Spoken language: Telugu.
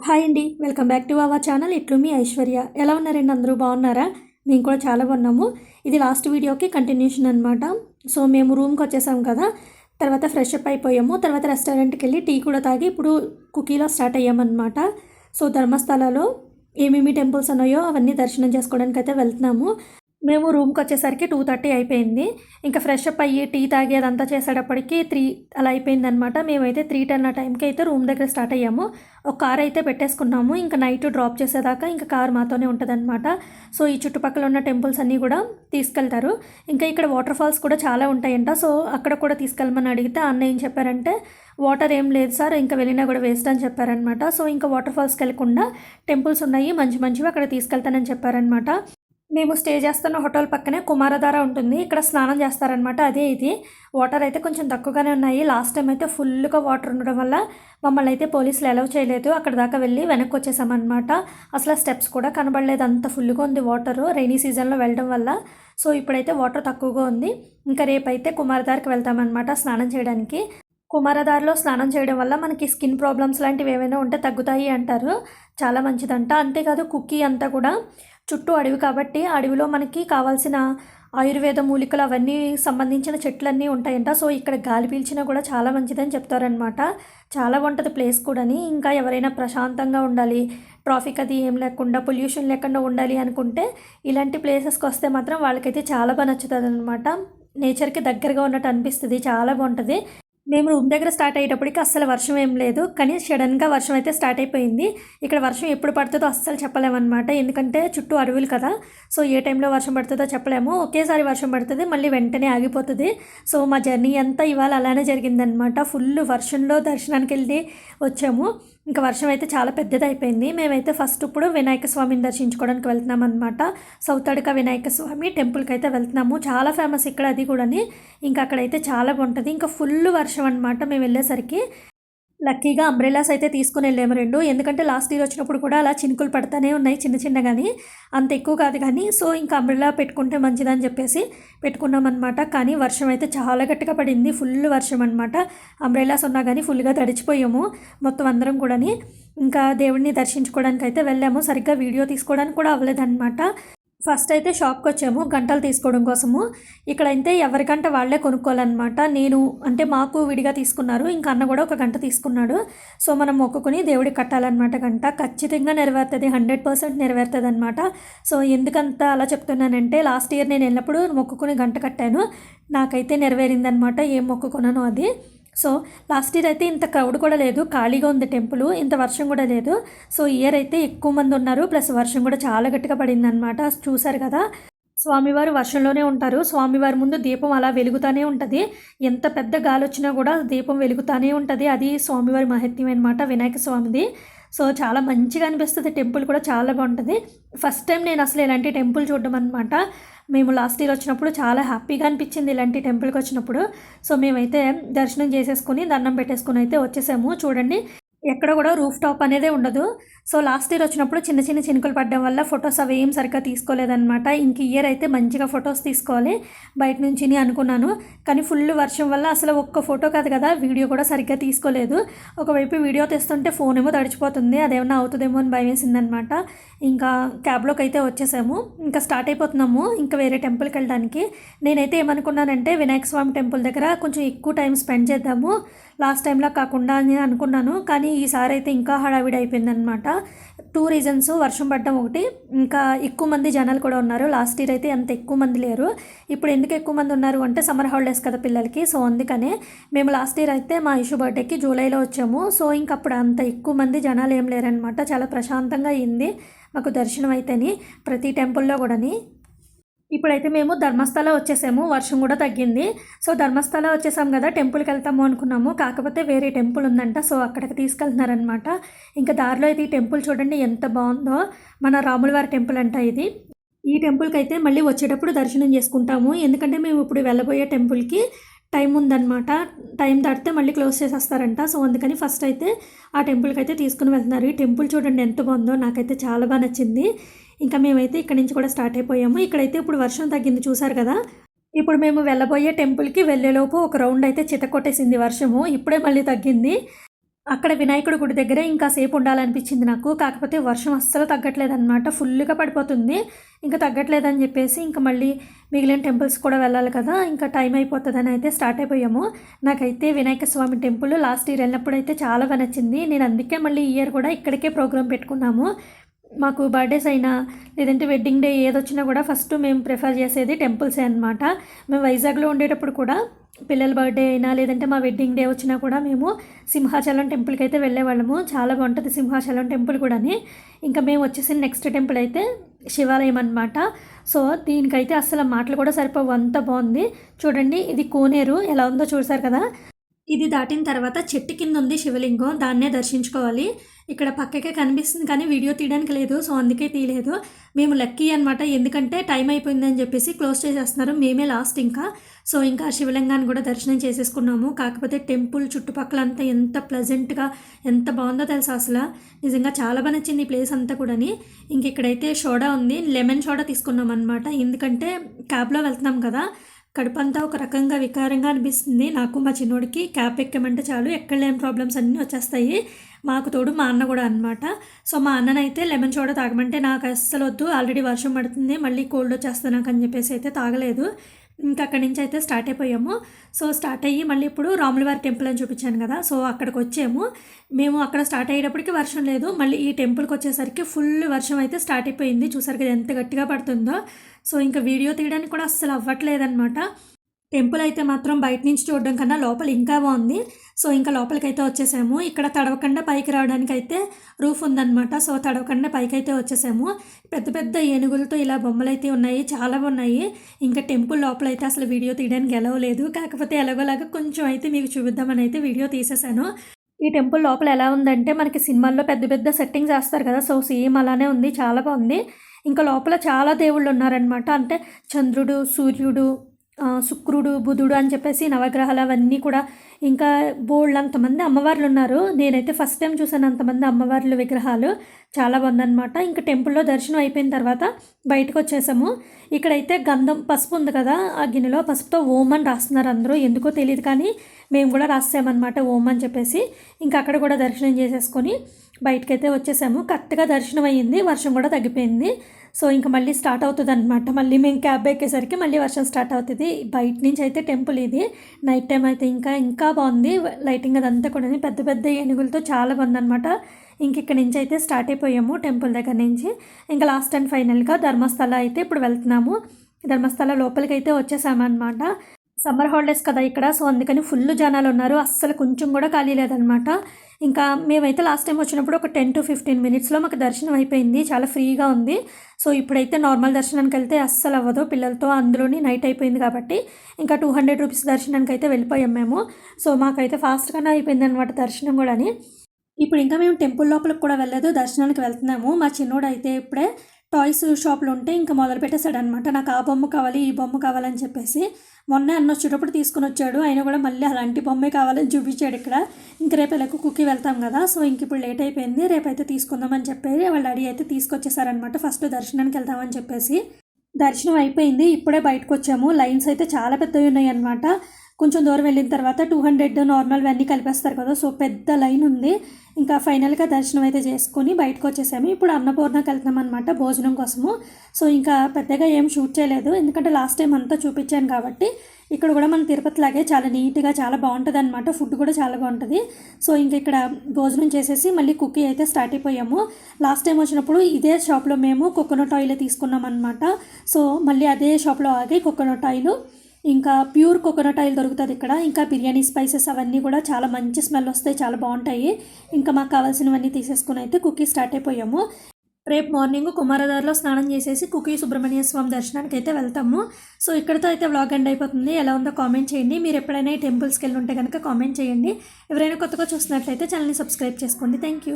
హాయ్ అండి. Welcome back to our channel. ఇట్లు మీ ఐశ్వర్య. ఎలా ఉన్నారండి? అందరూ బాగున్నారా? మేము కూడా చాలా బాగున్నాము. ఇది లాస్ట్ వీడియోకి కంటిన్యూషన్ అనమాట సో మేము రూమ్కి వచ్చేసాం కదా. తర్వాత ఫ్రెష్ అప్ అయిపోయాము. తర్వాత రెస్టారెంట్కి వెళ్ళి టీ కూడా తాగి ఇప్పుడు కుకీలో స్టార్ట్ అయ్యామన్నమాట. సో ధర్మస్థలాలో ఏమేమి టెంపుల్స్ ఉన్నాయో అవన్నీ దర్శనం చేసుకోవడానికి అయితే వెళ్తున్నాము. మేము రూమ్కి వచ్చేసరికి టూ థర్టీ అయిపోయింది. ఇంకా ఫ్రెష్ అప్ అయ్యి టీ తాగి అంతా చేసేటప్పటికి త్రీ అలా అయిపోయింది అనమాట మేమైతే త్రీ టెన్ ఆ టైంకి అయితే రూమ్ దగ్గర స్టార్ట్ అయ్యాము. ఒక కార్ అయితే పెట్టేసుకున్నాము. ఇంకా నైట్ డ్రాప్ చేసేదాకా ఇంకా కార్ మాతోనే ఉంటుందన్నమాట. సో ఈ చుట్టుపక్కల ఉన్న టెంపుల్స్ అన్నీ కూడా తీసుకెళ్తారు. ఇంకా ఇక్కడ వాటర్ ఫాల్స్ కూడా చాలా ఉంటాయంట. సో అక్కడ కూడా తీసుకెళ్ళమని అడిగితే అన్న ఏం చెప్పారంటే వాటర్ ఏం లేదు సార్ ఇంకా వెళ్ళినా కూడా వేస్ట్ అని చెప్పారనమాట సో ఇంకా వాటర్ ఫాల్స్కి వెళ్ళకుండా టెంపుల్స్ ఉన్నాయి. మంచి మంచివి అక్కడ తీసుకెళ్తానని చెప్పారనమాట మేము స్టే చేస్తున్న హోటల్ పక్కనే కుమారధార ఉంటుంది. ఇక్కడ స్నానం చేస్తారనమాట అదే ఇది. వాటర్ అయితే కొంచెం తక్కువగానే ఉన్నాయి. లాస్ట్ టైం అయితే ఫుల్గా వాటర్ ఉండడం వల్ల మమ్మల్ని అయితే పోలీసులు అలౌ చేయలేదు. అక్కడ దాకా వెళ్ళి వెనక్కి వచ్చేసామన్నమాట. అసలు స్టెప్స్ కూడా కనబడలేదు. అంత ఫుల్గా ఉంది వాటర్. రైనీ సీజన్లో వెళ్ళడం వల్ల. సో ఇప్పుడైతే వాటర్ తక్కువగా ఉంది. ఇంకా రేపైతే కుమారధారకి వెళ్తామన్నమాట స్నానం చేయడానికి. కుమారధారలో స్నానం చేయడం వల్ల మనకి స్కిన్ ప్రాబ్లమ్స్ లాంటివి ఏమైనా ఉంటే తగ్గుతాయి అంటారు. చాలా మంచిదంట. అంతేకాదు కుక్కీ అంతా కూడా చుట్టూ అడవి కాబట్టి అడవిలో మనకి కావాల్సిన ఆయుర్వేద మూలికలు అవన్నీ సంబంధించిన చెట్లన్నీ ఉంటాయంట. సో ఇక్కడ గాలి పీల్చినా కూడా చాలా మంచిదని చెప్తారనమాట చాలా బాగుంటుంది ప్లేస్ కూడాని. ఇంకా ఎవరైనా ప్రశాంతంగా ఉండాలి ట్రాఫిక్ అది ఏం లేకుండా పొల్యూషన్ లేకుండా ఉండాలి అనుకుంటే ఇలాంటి ప్లేసెస్కి వస్తే మాత్రం వాళ్ళకైతే చాలా బాగా నచ్చుతుంది అనమాట నేచర్కి దగ్గరగా ఉన్నట్టు అనిపిస్తుంది. చాలా బాగుంటుంది. మేము రూమ్ దగ్గర స్టార్ట్ అయ్యేటప్పటికి అస్సలు వర్షం ఏం లేదు. కానీ సడన్గా వర్షం అయితే స్టార్ట్ అయిపోయింది. ఇక్కడ వర్షం ఎప్పుడు పడుతుందో అస్సలు చెప్పలేమన్నమాట. ఎందుకంటే చుట్టూ అడవులు కదా. సో ఏ టైంలో వర్షం పడుతుందో చెప్పలేము. ఒకేసారి వర్షం పడుతుంది మళ్ళీ వెంటనే ఆగిపోతుంది. సో మా జర్నీ అంతా ఇవాళ అలానే జరిగిందనమాట ఫుల్ వర్షంలో దర్శనానికి వెళ్ళి వచ్చాము. ఇంకా వర్షం అయితే చాలా పెద్దది అయిపోయింది మేమైతే ఫస్ట్ ఇప్పుడు వినాయక స్వామిని దర్శించుకోవడానికి వెళ్తున్నాం అనమాట సౌత్ అడక వినాయక స్వామి టెంపుల్కి అయితే వెళ్తున్నాము. చాలా ఫేమస్ ఇక్కడ అది కూడాని. ఇంకా అక్కడైతే చాలా బాగుంటుంది. ఇంకా ఫుల్ వర్షం అనమాట మేము వెళ్ళేసరికి లక్కీగా అంబ్రెలాస్ అయితే తీసుకుని వెళ్ళాము రెండు. ఎందుకంటే లాస్ట్ ఇయర్ వచ్చినప్పుడు కూడా అలా చినుకులు పడతానే ఉన్నాయి చిన్న చిన్న కానీ అంత ఎక్కువ కాదు కానీ సో ఇంకా అంబ్రెలా పెట్టుకుంటే మంచిదని చెప్పేసి పెట్టుకున్నాం అనమాట కానీ వర్షం అయితే చాలా గట్టిగా పడింది. ఫుల్ వర్షం అనమాట అంబ్రెలాస్ ఉన్నా కానీ ఫుల్గా తడిచిపోయాము మొత్తం అందరం కూడాని. ఇంకా దేవుడిని దర్శించుకోవడానికి అయితే వెళ్ళాము. సరిగ్గా వీడియో తీసుకోవడానికి కూడా అవ్వలేదన్నమాట. ఫస్ట్ అయితే షాప్కి వచ్చాము గంటలు తీసుకోవడం కోసము. ఇక్కడ అయితే ఎవరికంటే వాళ్ళే కొనుక్కోవాలన్నమాట. నేను అంటే మాకు విడిగా తీసుకున్నారు ఇంకా అన్న కూడా ఒక గంట తీసుకున్నాడు. సో మనం మొక్కుకుని దేవుడికి కట్టాలన్నమాట గంట. ఖచ్చితంగా నెరవేరుతుంది హండ్రెడ్ పర్సెంట్ నెరవేరుతుంది అనమాట సో ఎందుకంత అలా చెప్తున్నానంటే లాస్ట్ ఇయర్ నేను వెళ్ళినప్పుడు మొక్కుకుని గంట కట్టాను. నాకైతే నెరవేరిందనమాట ఏం మొక్కుకున్నానో అది. సో లాస్ట్ ఇయర్ అయితే ఇంత క్రౌడ్ కూడా లేదు ఖాళీగా ఉంది టెంపుల్ ఇంత వర్షం కూడా లేదు. సో ఇయర్ అయితే ఎక్కువ మంది ఉన్నారు ప్లస్ వర్షం కూడా చాలా గట్టిగా పడింది అనమాట చూసారు కదా స్వామివారు వర్షంలోనే ఉంటారు. స్వామివారి ముందు దీపం అలా వెలుగుతూనే ఉంటుంది. ఎంత పెద్ద గాలి వచ్చినా కూడా దీపం వెలుగుతూనే ఉంటుంది. అది స్వామివారి మహత్యం అనమాట వినాయక స్వామిది. సో చాలా మంచిగా అనిపిస్తుంది. టెంపుల్ కూడా చాలా బాగుంటుంది. ఫస్ట్ టైం నేను అసలు ఇలాంటి టెంపుల్ చూడడం అనమాట మేము లాస్ట్ ఇయర్ వచ్చినప్పుడు చాలా హ్యాపీగా అనిపించింది ఇలాంటి టెంపుల్కి వచ్చినప్పుడు. సో మేమైతే దర్శనం చేసేసుకుని దండం పెట్టేసుకుని అయితే వచ్చేసాము. చూడండి ఎక్కడ కూడా రూఫ్ టాప్ అనేదే ఉండదు. సో లాస్ట్ ఇయర్ వచ్చినప్పుడు చిన్న చిన్న చినుకులు పడడం వల్ల ఫొటోస్ అవి ఏం సరిగ్గా తీసుకోలేదనమాట ఇంక ఇయర్ అయితే మంచిగా ఫొటోస్ తీసుకోవాలి. బయట నుంచి అనుకున్నాను. కానీ ఫుల్ వర్షం వల్ల అసలు ఒక్క ఫోటో కాదు కదా వీడియో కూడా సరిగ్గా తీసుకోలేదు. ఒకవైపు వీడియో తెస్తుంటే ఫోన్ ఏమో తడిచిపోతుంది అదేమన్నా అవుతుందేమో అని భయం వేసిందనమాట ఇంకా క్యాబ్లోకి అయితే వచ్చేసాము. ఇంకా స్టార్ట్ అయిపోతున్నాము ఇంకా వేరే టెంపుల్కి వెళ్ళడానికి. నేనైతే ఏమనుకున్నానంటే వినాయక స్వామి టెంపుల్ దగ్గర కొంచెం ఎక్కువ టైం స్పెండ్ చేద్దాము. లాస్ట్ టైంలో కాకుండా అని అనుకున్నాను. కానీ ఈసారి అయితే ఇంకా హడావిడి అయిపోయిందనమాట టూ రీజన్స్ వర్షం పడడం ఒకటి. ఇంకా ఎక్కువ మంది జనాలు కూడా ఉన్నారు. లాస్ట్ ఇయర్ అయితే అంత ఎక్కువ మంది లేరు. ఇప్పుడు ఎందుకు ఎక్కువ మంది ఉన్నారు అంటే సమ్మర్ హాలిడేస్ కదా పిల్లలకి. సో అందుకనే మేము లాస్ట్ ఇయర్ అయితే మా ఇష్యూ బర్త్డేకి జూలైలో వచ్చాము. సో ఇంక అప్పుడు అంత ఎక్కువ మంది జనాలు ఏం లేరనమాట చాలా ప్రశాంతంగా అయింది మాకు దర్శనం అయితేని. ప్రతి టెంపుల్లో కూడాని. ఇప్పుడైతే మేము ధర్మస్థల వచ్చేసాము. వర్షం కూడా తగ్గింది. సో ధర్మస్థల వచ్చేసాం కదా. టెంపుల్కి వెళ్తాము అనుకున్నాము. కాకపోతే వేరే టెంపుల్ ఉందంట. సో అక్కడికి తీసుకెళ్తున్నారనమాట ఇంకా దారిలో అయితే ఈ టెంపుల్ చూడండి ఎంత బాగుందో. మన రాములవారి టెంపుల్ అంట ఇది. ఈ టెంపుల్కి అయితే మళ్ళీ వచ్చేటప్పుడు దర్శనం చేసుకుంటాము. ఎందుకంటే మేము ఇప్పుడు వెళ్ళబోయే టెంపుల్కి టైం ఉందన్నమాట. టైం దాటితే మళ్ళీ క్లోజ్ చేసేస్తారంట. సో అందుకని ఫస్ట్ అయితే ఆ టెంపుల్కి అయితే తీసుకుని వెళ్తున్నారు. ఈ టెంపుల్ చూడండి ఎంత బాగుందో. నాకైతే చాలా బాగా నచ్చింది. ఇంకా మేమైతే ఇక్కడ నుంచి కూడా స్టార్ట్ అయిపోయాము. ఇక్కడైతే ఇప్పుడు వర్షం తగ్గింది చూసారు కదా? ఇప్పుడు మేము వెళ్ళబోయే టెంపుల్కి వెళ్ళేలోపు ఒక రౌండ్ అయితే చితకొట్టేసింది వర్షము. ఇప్పుడే మళ్ళీ తగ్గింది. అక్కడ వినాయకుడి గుడి దగ్గర ఇంకా సేపు ఉండాలనిపించింది నాకు. కాకపోతే వర్షం అస్సలు తగ్గట్లేదు అనమాట ఫుల్గా పడిపోతుంది. ఇంకా తగ్గట్లేదని చెప్పేసి ఇంకా మళ్ళీ మిగిలిన టెంపుల్స్ కూడా వెళ్ళాలి కదా. ఇంకా టైం అయిపోతుందని అయితే స్టార్ట్ అయిపోయాము. నాకైతే Vinayaka Swami temple last year వెళ్ళినప్పుడు అయితే చాలా బాగా నచ్చింది. నేను అందుకే మళ్ళీ ఇయర్ కూడా ఇక్కడికే ప్రోగ్రామ్ పెట్టుకున్నాము. మాకు బర్త్డేస్ అయినా లేదంటే వెడ్డింగ్ డే ఏదొచ్చినా కూడా ఫస్ట్ మేము ప్రిఫర్ చేసేది టెంపుల్సే అనమాట మేము వైజాగ్లో ఉండేటప్పుడు కూడా పిల్లల బర్త్డే అయినా లేదంటే మా వెడ్డింగ్ డే వచ్చినా కూడా మేము సింహాచలం టెంపుల్కి అయితే వెళ్ళేవాళ్ళము. చాలా బాగుంటుంది సింహాచలం టెంపుల్ కూడాని. ఇంకా మేము వచ్చేసిన నెక్స్ట్ టెంపుల్ అయితే శివాలయం అనమాట సో దీనికైతే అసలు మాటలు కూడా సరిపోవు. అంత బాగుంది. చూడండి ఇది కోనేరు. ఎలా ఉందో చూసారు కదా? ఇది దాటిన తర్వాత చెట్టు కింద ఉంది శివలింగం దాన్నే దర్శించుకోవాలి. ఇక్కడ పక్కకే కనిపిస్తుంది కానీ వీడియో తీయడానికి లేదు సో అందుకే తీయలేదు. మేము లక్కీ అనమాట ఎందుకంటే టైం అయిపోయిందని చెప్పేసి క్లోజ్ చేసేస్తున్నారు. మేమే లాస్ట్ ఇంకా. సో ఇంకా శివలింగాన్ని కూడా దర్శనం చేసేసుకున్నాము. కాకపోతే టెంపుల్ చుట్టుపక్కల అంతా ఎంత ప్లజెంట్గా ఎంత బాగుందో తెలుసా అసలు. నిజంగా చాలా బాగా నచ్చింది ఈ ప్లేస్ అంతా కూడాని. ఇంక ఇక్కడైతే సోడా ఉంది. లెమన్ సోడా తీసుకున్నాం అనమాట ఎందుకంటే క్యాబ్లో వెళ్తున్నాం కదా. కడుపంతా ఒక రకంగా వికారంగా అనిపిస్తుంది. నాకు మా చిన్నోడికి క్యాప్ ఎక్కమంటే చాలు ఎక్కడ లేని ప్రాబ్లమ్స్ అన్నీ వచ్చేస్తాయి. మాకు తోడు మా అన్న కూడా అనమాట సో మా అన్ననైతే లెమన్ సోడా తాగమంటే నాకు అస్సలు వద్దు ఆల్రెడీ వర్షం పడుతుంది మళ్ళీ కోల్డ్ వచ్చేస్తా నాకు అని చెప్పేసి అయితే తాగలేదు. ఇంకా అక్కడి నుంచి అయితే స్టార్ట్ అయిపోయాము. సో స్టార్ట్ అయ్యి మళ్ళీ ఇప్పుడు రాములవారి టెంపుల్ అని చూపించాను కదా. సో అక్కడికి వచ్చాము. మేము అక్కడ స్టార్ట్ అయ్యేటప్పటికి వర్షం లేదు. మళ్ళీ ఈ టెంపుల్కి వచ్చేసరికి ఫుల్ వర్షం అయితే స్టార్ట్ అయిపోయింది. చూసారు కదా ఎంత గట్టిగా పడుతుందో. సో ఇంకా వీడియో తీయడానికి కూడా అస్సలు అవ్వట్లేదనమాట టెంపుల్ అయితే మాత్రం బయట నుంచి చూడడం కన్నా లోపల ఇంకా బాగుంది. సో ఇంకా లోపలికి అయితే వచ్చేసాము. ఇక్కడ తడవకుండా పైకి రావడానికి అయితే రూఫ్ ఉందన్నమాట. సో తడవకుండా పైకి అయితే వచ్చేసాము. పెద్ద పెద్ద ఏనుగులతో ఇలా బొమ్మలు అయితే ఉన్నాయి. చాలా ఉన్నాయి. ఇంకా టెంపుల్ లోపల అయితే అసలు వీడియో తీయడానికి గెలవలేదు కాకపోతే ఎలాగోలాగా కొంచెం అయితే మీకు చూపిద్దామని అయితే వీడియో తీసేసాను. ఈ టెంపుల్ లోపల ఎలా ఉందంటే మనకి సినిమాల్లో పెద్ద పెద్ద సెట్టింగ్స్ వేస్తారు కదా. సో సేమ్ అలానే ఉంది. చాలా బాగుంది. ఇంకా లోపల చాలా దేవుళ్ళు ఉన్నారనమాట అంటే చంద్రుడు సూర్యుడు శుక్రుడు బుధుడు అని చెప్పేసి నవగ్రహాలు అవన్నీ కూడా ఇంకా బోల్డ్ అంతమంది అమ్మవార్లు ఉన్నారు. నేనైతే ఫస్ట్ టైం చూసాను అంతమంది అమ్మవార్లు విగ్రహాలు. చాలా బాగుందన్నమాట. ఇంకా టెంపుల్లో దర్శనం అయిపోయిన తర్వాత బయటకు వచ్చేసాము. ఇక్కడైతే గంధం పసుపు ఉంది కదా ఆ గిన్నెలో పసుపుతో ఓం అని రాస్తున్నారు అందరూ. ఎందుకో తెలియదు కానీ మేము కూడా రాసామన్నమాట ఓం అని చెప్పేసి. ఇంకా అక్కడ కూడా దర్శనం చేసేసుకొని బయటకైతే వచ్చేసాము. కరెక్ట్గా దర్శనం అయ్యింది వర్షం కూడా తగ్గిపోయింది. సో ఇంకా మళ్ళీ స్టార్ట్ అవుతుంది అనమాట మళ్ళీ మేము క్యాబ్ ఎక్కేసరికి మళ్ళీ వర్షం స్టార్ట్ అవుతుంది. బయట నుంచి అయితే టెంపుల్ ఇది. నైట్ టైం అయితే ఇంకా ఇంకా బాగుంది. లైటింగ్ అదంతా కూడా పెద్ద పెద్ద ఏనుగులతో చాలా బాగుంది అనమాట ఇంక ఇక్కడ నుంచి అయితే స్టార్ట్ అయిపోయాము టెంపుల్ దగ్గర నుంచి. ఇంకా లాస్ట్ అండ్ ఫైనల్గా ధర్మస్థల అయితే ఇప్పుడు వెళ్తున్నాము. ధర్మస్థల లోపలికి అయితే వచ్చేసామన్నమాట. సమ్మర్ హాలిడేస్ కదా ఇక్కడ. సో అందుకని ఫుల్ జనాలు ఉన్నారు. అస్సలు కొంచెం కూడా ఖాళీ లేదనమాట ఇంకా మేమైతే లాస్ట్ టైం వచ్చినప్పుడు ఒక టెన్ టు ఫిఫ్టీన్ మినిట్స్లో మాకు దర్శనం అయిపోయింది. చాలా ఫ్రీగా ఉంది. సో ఇప్పుడైతే నార్మల్ దర్శనానికి వెళ్తే అస్సలు అవ్వదు పిల్లలతో. అందులోని నైట్ అయిపోయింది కాబట్టి ఇంకా టూ హండ్రెడ్ రూపీస్ దర్శనానికి అయితే వెళ్ళిపోయాం మేము. సో మాకైతే ఫాస్ట్గానే అయిపోయింది అనమాట దర్శనం కూడాని. ఇప్పుడు ఇంకా మేము టెంపుల్ లోపలికి కూడా వెళ్ళలేదు దర్శనానికి వెళ్తున్నాము. మా చిన్నోడు అయితే ఇప్పుడే టాయ్స్ షాప్లో ఉంటే ఇంకా మొదలు పెట్టేశాడు అనమాట నాకు ఆ బొమ్మ కావాలి ఈ బొమ్మ కావాలని చెప్పేసి మొన్న అన్న వచ్చేటప్పుడు తీసుకుని వచ్చాడు. ఆయన కూడా మళ్ళీ అలాంటి బొమ్మే కావాలని చూపించాడు ఇక్కడ. ఇంక రేపు ఎలాగో కుక్కి వెళ్తాం కదా సో ఇంక ఇప్పుడు లేట్ అయిపోయింది. రేపైతే తీసుకుందామని చెప్పేసి వాళ్ళ డాడీ అయితే తీసుకొచ్చేసారనమాట ఫస్ట్ దర్శనానికి వెళ్తామని చెప్పేసి. దర్శనం అయిపోయింది. ఇప్పుడే బయటకు వచ్చాము. లైన్స్ అయితే చాలా పెద్దవి ఉన్నాయి అనమాట కొంచెం దూరం వెళ్ళిన తర్వాత టూ హండ్రెడ్ నార్మల్ అన్నీ కలిపేస్తారు కదా సో పెద్ద లైన్ ఉంది. ఇంకా ఫైనల్గా దర్శనం అయితే చేసుకొని బయటకు వచ్చేసాము. ఇప్పుడు అన్నపూర్ణకి వెళ్తున్నాం అనమాట భోజనం కోసము. సో ఇంకా పెద్దగా ఏం షూట్ చేయలేదు. ఎందుకంటే లాస్ట్ టైం అంతా చూపించాను కాబట్టి ఇక్కడ కూడా మన తిరుపతి లాగే చాలా నీట్గా చాలా బాగుంటుంది అనమాట ఫుడ్ కూడా చాలా బాగుంటుంది. సో ఇంకా ఇక్కడ భోజనం చేసేసి మళ్ళీ కుక్కీ అయితే స్టార్ట్ అయిపోయాము. లాస్ట్ టైం వచ్చినప్పుడు ఇదే షాప్లో మేము కోకోనట్ ఆయిల్ తీసుకున్నాం అనమాట సో మళ్ళీ అదే షాప్లో ఆగి కోకోనట్ ఆయిల్ ఇంకా ప్యూర్ కోకోనట్ ఆయిల్ దొరుకుతుంది ఇక్కడ. ఇంకా బిర్యానీ స్పైసెస్ అవన్నీ కూడా చాలా మంచి స్మెల్ వస్తాయి చాలా బాగుంటాయి. ఇంకా మాకు కావాల్సినవన్నీ తీసేసుకుని అయితే కుకీ స్టార్ట్ అయిపోయాము. రేపు మార్నింగ్ కుమారదారిలో స్నానం చేసేసి కుకీ సుబ్రహ్మణ్య స్వామి దర్శనానికి అయితే వెళ్తాము. సో ఇక్కడితో అయితే వ్లాగ్ ఎండ్ అయిపోతుంది. ఎలా ఉందో కామెంట్ చేయండి. మీరు ఎప్పుడైనా ఈ టెంపుల్స్కి వెళ్ళి ఉంటే కనుక కామెంట్ చేయండి. ఎవరైనా కొత్తగా చూసినట్లయితే ఛానల్ని సబ్స్క్రైబ్ చేసుకోండి. Thank you